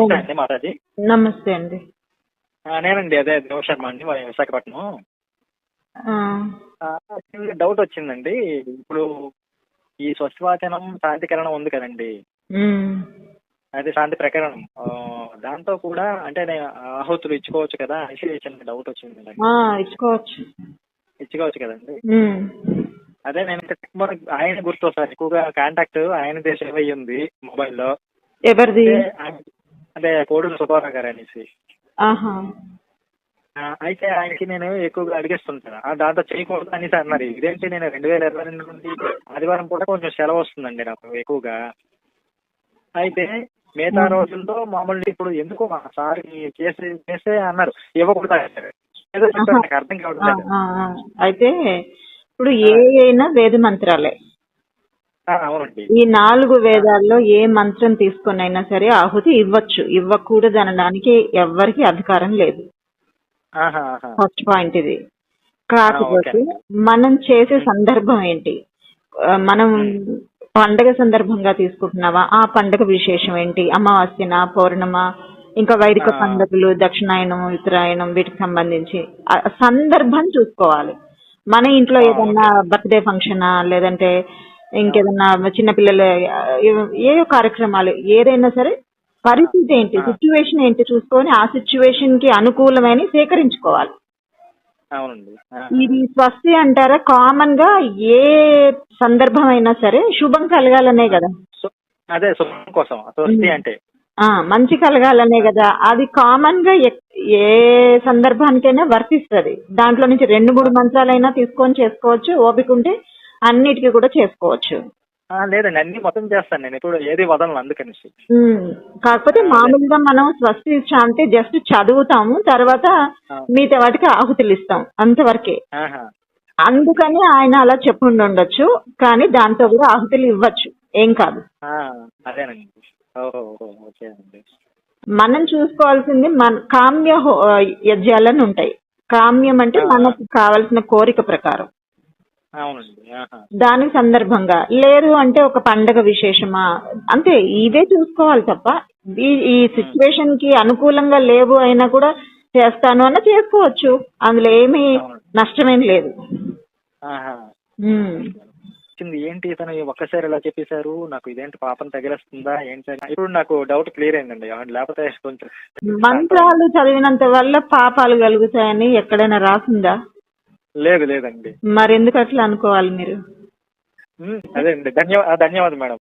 నమస్తే అండి మాతాజీ. నమస్తే అండి. నేనండి అదే దేవ శర్మ అండి విశాఖపట్నం. డౌట్ వచ్చిందండి. ఇప్పుడు ఈ స్వచ్ఛవాచనం శాంతికరణం ఉంది కదండి. అది శాంతి ప్రకరణం. దాంతో కూడా అంటే నేను ఆహుతులు ఇచ్చుకోవచ్చు కదా అనేసి చిన్న డౌట్ వచ్చింది ఇచ్చుకోవచ్చు. ఇచ్చుకోవచ్చు కదండి. అదే నేను ఆయన గుర్తు సార్ ఎక్కువగా కాంటాక్ట్ ఆయన సేవ్ అయ్యి ఉంది మొబైల్లో ఎవరిది? అదే కోడూరు సుబ్బారావు గారు అనేసి. అయితే ఆయనకి నేను ఎక్కువగా అడిగేస్తుంటాను ఆ, దాంతో చేయకూడదు అనేసి అన్నారు. ఇదేంటి నేను రెండు వేల ఇరవై రెండు నుండి ఆదివారం కూడా కొంచెం సెలవు వస్తుందండి నాకు ఎక్కువగా. అయితే మిగతా రోజుల్లో మామూలు ఇప్పుడు ఎందుకో మా సార్ చేసి చేసే అన్నారు. ఇవ్వకూడదు. ఏదో నాకు అర్థం కావట్లేదు. అయితే ఇప్పుడు ఏ అయినా వేద మంత్రాలే. అవునండి. ఈ నాలుగు వేదాల్లో ఏ మంత్రం తీసుకొని అయినా సరే ఆహుతి ఇవ్వచ్చు. ఇవ్వకూడదు అనడానికి ఎవ్వరికి అధికారం లేదు. ఫస్ట్ పాయింట్ ఇది. కాకపోతే. మనం చేసే సందర్భం ఏంటి? మనం పండగ సందర్భంగా తీసుకుంటున్నావా? ఆ పండగ విశేషం ఏంటి? అమావాస్యన పౌర్ణమ? ఇంకా వైదిక. పండుగలు దక్షిణాయనం ఉత్తరాయణం వీటికి సంబంధించి. ఆ సందర్భం చూసుకోవాలి. మన ఇంట్లో ఏదన్నా బర్త్డే ఫంక్షనా లేదంటే ఇంకేదన్నా చిన్నపిల్లల ఏ కార్యక్రమాలు ఏదైనా సరే పరిస్థితి ఏంటి. సిచ్యువేషన్ ఏంటి చూసుకొని ఆ సిచ్యువేషన్కి అనుకూలమైన సేకరించుకోవాలి. అవునండి. ఇది స్వస్తి అంటారా? కామన్గా ఏ సందర్భం అయినా సరే శుభం కలగాలనే కదా. అదే శుభం కోసం స్వస్తి అంటే. ఆ మంచి కలగాలనే కదా. అది కామన్గా ఏ సందర్భానికైనా వర్తిస్తుంది. దాంట్లో నుంచి రెండు మూడు మంత్రాలైనా తీసుకొని చేసుకోవచ్చు. ఓపిక ఉంటే అన్నిటికీ కూడా చేసుకోవచ్చు. లేదండి అన్ని మొత్తం చేస్తాను నేను. ఇప్పుడు ఏది వదలను అందుకనేసి. కాకపోతే మామూలుగా మనం స్వస్తి శాంతి జస్ట్ చదువుతాము తర్వాత. మిగతా వాటికి ఆహుతులు ఇస్తాం అంతవరకే. అందుకని ఆయన అలా చెప్పుండి ఉండొచ్చు కానీ దాంతో కూడా ఆహుతులు ఇవ్వచ్చు ఏం కాదు. మనం చూసుకోవాల్సింది మన కామ్య యజ్ఞాలని ఉంటాయి. కామ్యం అంటే. మనకు కావాల్సిన కోరిక ప్రకారం. దానికి సందర్భంగా. లేదు అంటే ఒక పండగ విశేషమా? అంతే ఇవే చూసుకోవాలి తప్ప ఈ సిచ్యువేషన్కి అనుకూలంగా లేవు అయినా కూడా చేస్తాను అన్న చేసుకోవచ్చు. అందులో ఏమీ. నష్టమేం లేదు. వచ్చింది ఏంటి ఇతను ఒక్కసారి ఇలా చెప్పేశారు? నాకు ఇదేంటి పాపం తగిలేస్తుందా? ఏంటి. ఇప్పుడు నాకు డౌట్ క్లియర్ అయిందండి. లేకపోతే కొంచెం మంత్రాలు చదివినంత వల్ల పాపాలు కలుగుతాయని ఎక్కడైనా రాసిందా? లేదు లేదండి. మరెందుకు అట్లా అనుకోవాలి మీరు? అదే అండి. ధన్యవాద ధన్యవాదం మేడం.